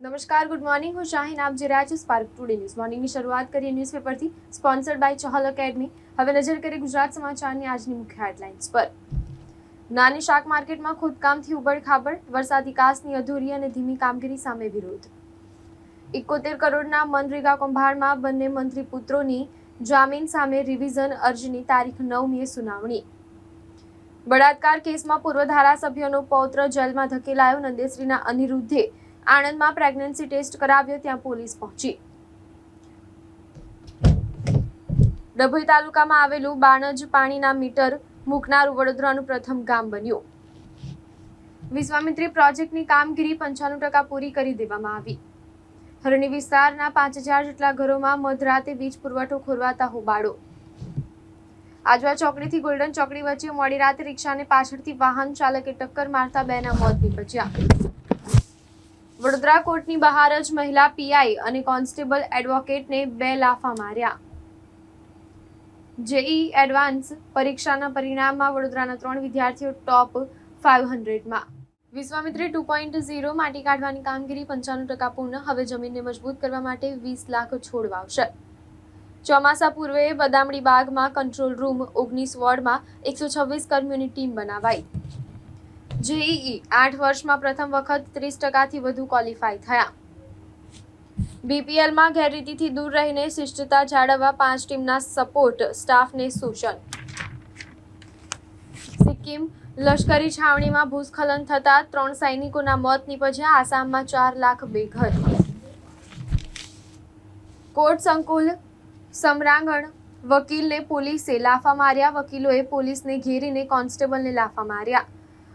નમસ્કાર, good morning. હું શાહીન, આપ જે રહ્યા છો સ્પાર્ક ટુડે ન્યૂઝ. મોર્નિંગની શરૂઆત કરીએ ન્યૂઝપેપરથી સ્પોન્સર્ડ બાય ચહલ એકેડમી. હવે નજર કરીએ ગુજરાત સમાચારની આજની મુખ્ય હેડલાઇન્સ પર. નાની શાક માર્કેટમાં ખોદકામથી ઉબડ ખાબડ, વરસાદી કાસની અધૂરી અને ધીમી કામગીરી સામે વિરોધ. એકોતેર કરોડના મનરેગા કૌભાંડમાં બંને મંત્રી પુત્રોની જામીન સામે રિવિઝન અરજીની તારીખ નવમીએ સુનાવણી. બળાત્કાર કેસમાં પૂર્વ ધારાસભ્યનો પૌત્ર જેલમાં ધકેલાયો નંદેશ્રીના અનિરુદ્ધે. આણંદમાં પ્રેગ્નન્સી ટેસ્ટ કરાવ્યો, ત્યાં પોલીસ પહોંચી. ડભોઈ તાલુકામાં આવેલું બાણજ પાણીના મીટર મૂકનાર વડોદરાનું પ્રથમ ગામ બન્યું. વિશ્વામિત્રી પ્રોજેક્ટની કામગીરી પંચાણું ટકા પૂરી કરી દેવામાં આવી. હરણી વિસ્તારના પાંચ હજાર જેટલા ઘરોમાં મધરાતે વીજ પુરવઠો ખોરવાતા હોબાળો. આજવા ચોકડીથી ગોલ્ડન ચોકડી વચ્ચે મોડી રાતે રિક્ષાને પાછળથી વાહન ચાલકે ટક્કર મારતા બેના મોત નીપજ્યા. વડોદરા કોર્ટની બહાર જ મહિલા પીઆઈ અને કોન્સ્ટેબલ એડવોકેટને બે લાફા માર્યા. જેઈ એડવાન્સ પરીક્ષાના પરિણામમાં વડોદરાના ત્રણ વિદ્યાર્થીઓ ટોપ ફાઇવ હંડ્રેડમાં. વિશ્વામિત્રી ટુ પોઈન્ટ ઝીરો માટી કાઢવાની કામગીરી પંચાણું ટકા પૂર્ણ, હવે જમીનને મજબૂત કરવા માટે વીસ લાખ છોડવા આવશે ચોમાસા પૂર્વે બદામડી બાગમાં કંટ્રોલ રૂમ ઓગણીસ વોર્ડમાં એકસો છવ્વીસ કર્મીઓની ટીમ બનાવાઈ. જેઈઈ આઠ વર્ષમાં પ્રથમ વખત ત્રીસ ટકાથી વધુ ક્વોલિફાય થયા. બીપીએલમાં ગેરરીતિથી દૂર રહીને શિષ્ટતા જાળવવા પાંચ ટીમના સપોર્ટ સ્ટાફને સૂચન સિક્કિમ, લશ્કરી છાવણીમાં ભૂસ્ખલન થતા ત્રણ સૈનિકોના મોત નીપજ્યા, આસામમાં ચાર લાખ બેઘર કોર્ટ સંકુલ, સમરાંગણ વકીલને પોલીસે લાફા માર્યા, વકીલોએ પોલીસને ઘેરીને કોન્સ્ટેબલને લાફા માર્યા.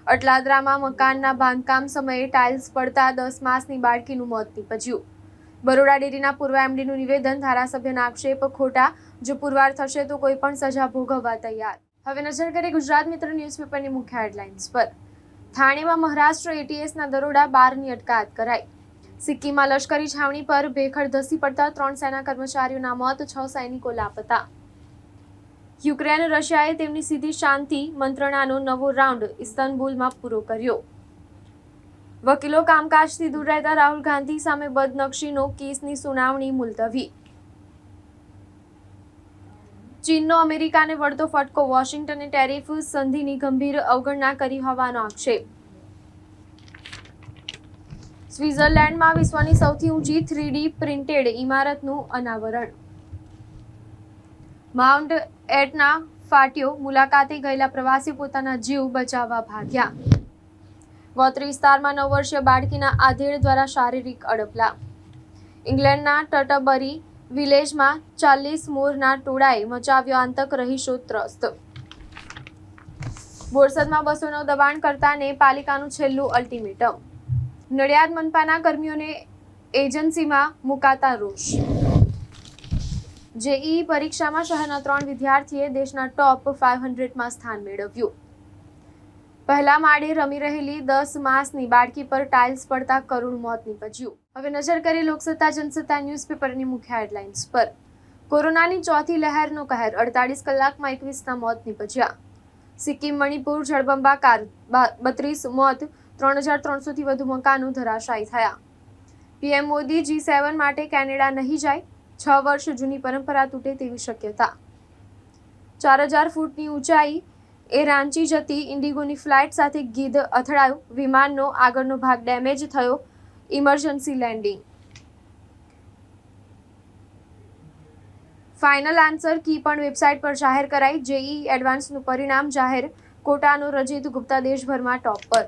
અટલાદરામાં મકાનના બાંધકામ સમયે ટાઇલ્સ પડતા દસ માસની બાળકીનું મોત નીપજ્યું. બરોડા ડેરીના પૂર્વ એમડીનું નિવેદન, ધારાસભ્યના આક્ષેપ ખોટા. જો પુરવાર થશે તો કોઈ પણ સજા ભોગવવા તૈયાર. હવે નજર કરીએ ગુજરાત મિત્ર ન્યૂઝપેપરની મુખ્ય હેડલાઇન્સ પર. થાણેમાં મહારાષ્ટ્ર એટીએસના દરોડા બારની અટકાયત કરાઈ. સિક્કિમમાં લશ્કરી છાવણી પર ભેખડ ધસી પડતા ત્રણ સેના કર્મચારીઓના મોત, છ સૈનિકો લાપતા. યુક્રેન રશિયાએ તેમની સીધી શાંતિ મંત્રણાનો નવો રાઉન્ડ ઇસ્તંબુલમાં પૂરો કર્યો. વકીલો કામકાજથી દૂર રહેતા રાહુલ ગાંધી સામે બદનક્ષીનો કેસની સુનાવણી મુલતવી. ચીનનો અમેરિકાને વળતો ફટકો વોશિંગ્ટને ટેરિફ સંધિની ગંભીર અવગણના કરી હોવાનો આક્ષેપ. સ્વિટ્ઝરલેન્ડમાં વિશ્વની સૌથી ઊંચી થ્રીડી પ્રિન્ટેડ ઇમારતનું અનાવરણ. માઉન્ટ એટના ફાટ્યો મુલાકાતે ગયેલા પ્રવાસી પોતાના જીવ બચાવવા ભાગ્યા. ગોત્રી વિસ્તારમાં નવ વર્ષીય બાળકીના આધેડ દ્વારા શારીરિક અડપલા. ઇંગ્લેન્ડના ટટબરી વિલેજમાં ચાલીસ મોરના ટોળાએ મચાવ્યો આંતક રહીશો ત્રસ્ત. બોરસદમાં બસોનો દબાણ કરતાને પાલિકાનું છેલ્લું અલ્ટિમેટમ. નડિયાદ મનપાના કર્મીઓને એજન્સીમાં મુકાતા રોષ. જેઈ પરીક્ષામાં શહેરના ત્રણ વિદ્યાર્થીએ દેશના ટોપ ફાઇવ હંડ્રેડમાં સ્થાન મેળવ્યું. પહેલા માળે રમી રહેલી દસ માસની બાળકી પર ટાઇલ્સ પડતા કરુણ મોત નીપજ્યું. હવે નજર કરીએ લોકસત્તા, જનસત્તા ન્યૂઝપેપરની મુખ્ય હેડલાઇન્સ પર. કોરોનાની ચોથી લહેરનો કહેર અડતાલીસ કલાકમાં એકવીસના મોત નીપજ્યા. સિક્કિમ, મણિપુર, જળબંબા કાર બત્રીસ મોત ત્રણ હજાર ત્રણસોથી વધુ મકાનો ધરાશાયી થયા. પીએમ મોદી જી સેવન માટે કેનેડા નહીં જાય છ વર્ષ જૂની પરંપરા તૂટે તેવી શક્યતા. ચાર હજાર ફૂટની ઊંચાઈ એ રાંચી જતી ઇન્ડિગોની ફ્લાઇટ સાથે ગીધ અથડાયું. વિમાનનો આગળનો ભાગ ડેમેજ થયો. Emergency landing. Final answer key પણ વેબસાઇટ પર જાહેર કરાઈ. જેઈ એડવાન્સનું પરિણામ જાહેર. કોટાનો રજીત ગુપ્તા દેશભરમાં ટોપ પર.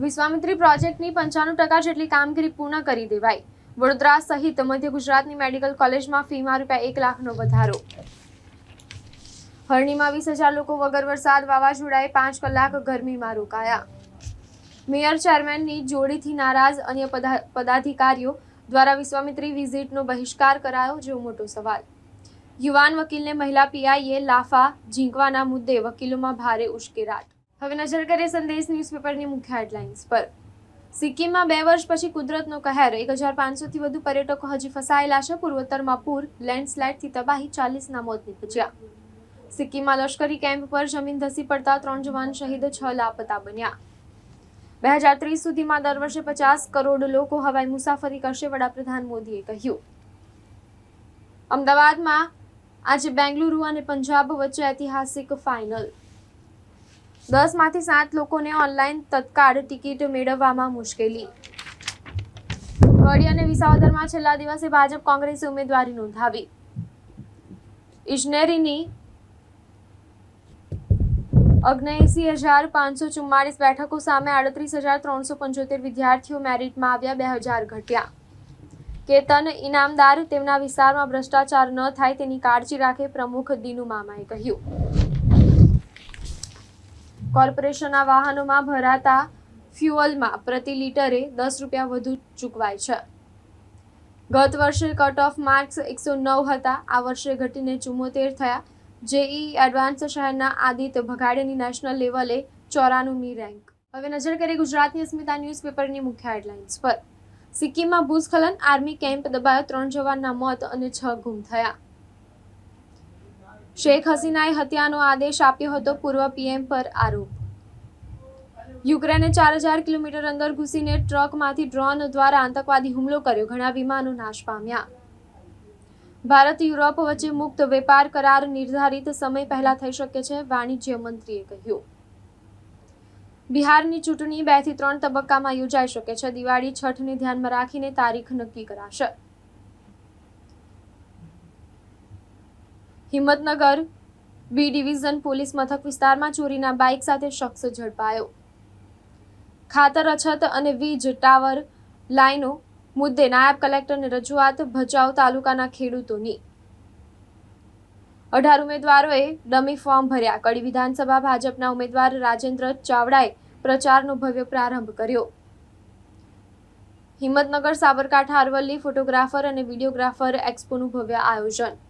વિશ્વામિત્રી પ્રોજેક્ટની પંચાણું ટકા જેટલી કામગીરી પૂર્ણ કરી દેવાઈ. વડોદરા સહિત મધ્ય ગુજરાતની મેડિકલ કોલેજમાં ફીમાં રૂપિયા એક લાખનો વધારો. હરણીમાં વીસ હજાર લોકો વગર વરસાદ વાવાઝોડાએ પાંચ કલાક ગરમીમાં રોકાયા. મેયર ચેરમેનની જોડીથી નારાજ અન્ય પદા- પદાધિકારીઓ દ્વારા વિશ્વામિત્રી વિઝિટનો બહિષ્કાર કરાયો જેવો મોટો સવાલ. યુવાન વકીલને મહિલા પીઆઈએ લાફા ઝીંકવાના મુદ્દે વકીલોમાં ભારે ઉશ્કેરાટ. હવે નજર કરીએ સંદેશ ન્યૂઝપેપરની મુખ્ય હેડલાઇન્સ પર. સિક્કિમમાં બે વર્ષ પછી કુદરતનો કહેર. એક હજાર પાંચસોથી વધુ પર્યટકો હજી ફસાયેલા છે. પૂર્વોત્તરમાં પૂર લેન્ડસ્લાઇડથી તબાહી, ચાલીસના મોત નીપજ્યા. સિક્કિમમાં લશ્કરી કેમ્પ પર જમીન ધસી પડતા ત્રણ જવાન શહીદ, છ લાપતા બન્યા. બે હજાર ત્રીસ સુધીમાં દર વર્ષે પચાસ કરોડ લોકો હવાઈ મુસાફરી કરશે, વડાપ્રધાન મોદીએ કહ્યું. અમદાવાદમાં આજે બેંગલુરુ અને પંજાબ વચ્ચે ઐતિહાસિક ફાઇનલ દસમાંથી સાત લોકોને ઓનલાઈન તત્કાળ ટિકિટ મેળવવામાં મુશ્કેલી. કડી અને વિસાવદરમાં છેલ્લા દિવસે ભાજપ કોંગ્રેસે ઉમેદવારી નોંધાવી. ઇજનેરીની ઓગણએંસી હજાર પાંચસો ચુમ્માળીસ બેઠકો સામે આડત્રીસ હજાર ત્રણસો પંચોતેર વિદ્યાર્થીઓ મેરિટમાં આવ્યા, બે હજાર ઘટ્યા. કેતન ઇનામદાર તેમના વિસ્તારમાં ભ્રષ્ટાચાર ન થાય તેની કાળજી રાખે પ્રમુખ દિનુ મામાએ કહ્યું. કોર્પોરેશનના વાહનોમાં ભરાતા ફ્યુઅલમાં પ્રતિ લીટરે દસ રૂપિયા વધુ ચૂકવાય છે. ગત વર્ષે કટ ઓફ માર્ક્સ એકસો નવ હતા. આ વર્ષે ઘટીને ચુમ્મોતેર થયા. જેઈ એડવાન્સ શહેરના આદિત્ય ભગાડેની નેશનલ લેવલે ચોરાણુંમી રેન્ક. હવે નજર કરીએ ગુજરાતની અસ્મિતા ન્યૂઝપેપરની મુખ્ય હેડલાઇન્સ પર. સિક્કિમમાં ભૂસ્ખલન, આર્મી કેમ્પ દબાયો, ત્રણ જવાનના મોત અને છ ગુમ થયા. શેખ હસીનાએ હત્યાનો આદેશ આપ્યો હતો પૂર્વ પીએમ પર આરોપ. યુક્રેને ચાર હજાર કિલોમીટર અંદર ઘૂસીને ટ્રકમાંથી ડ્રોન દ્વારા આતંકવાદી હુમલો કર્યો. ઘણા વિમાનો નાશ પામ્યા. ભારત, યુરોપ વચ્ચે મુક્ત વેપાર કરાર નિર્ધારિત સમય પહેલા થઈ શકે છે, વાણિજ્ય મંત્રીએ કહ્યું. બિહારની ચૂંટણી બેથી ત્રણ તબક્કામાં યોજાઈ શકે છે. દિવાળી છઠને ધ્યાનમાં રાખીને તારીખ નક્કી કરાશે. હિંમતનગર બી ડિવિઝન પોલીસ મથક વિસ્તારમાં ચોરીના બાઇક સાથે શખ્સ ઝડપાયો. ખાતર, અછત અને વીજ ટાવર લાઈનો મુદ્દે નાયબ કલેક્ટરને રજૂઆત ભચાઉ તાલુકાના ખેડૂતોની. અઢાર ઉમેદવારોએ ડમી ફોર્મ ભર્યા. કડી વિધાનસભા ભાજપના ઉમેદવાર રાજેન્દ્ર ચાવડાએ પ્રચારનો ભવ્ય પ્રારંભ કર્યો. હિંમતનગર સાબરકાંઠા અરવલ્લી ફોટોગ્રાફર અને વિડીયોગ્રાફર એક્સપોનું ભવ્ય આયોજન.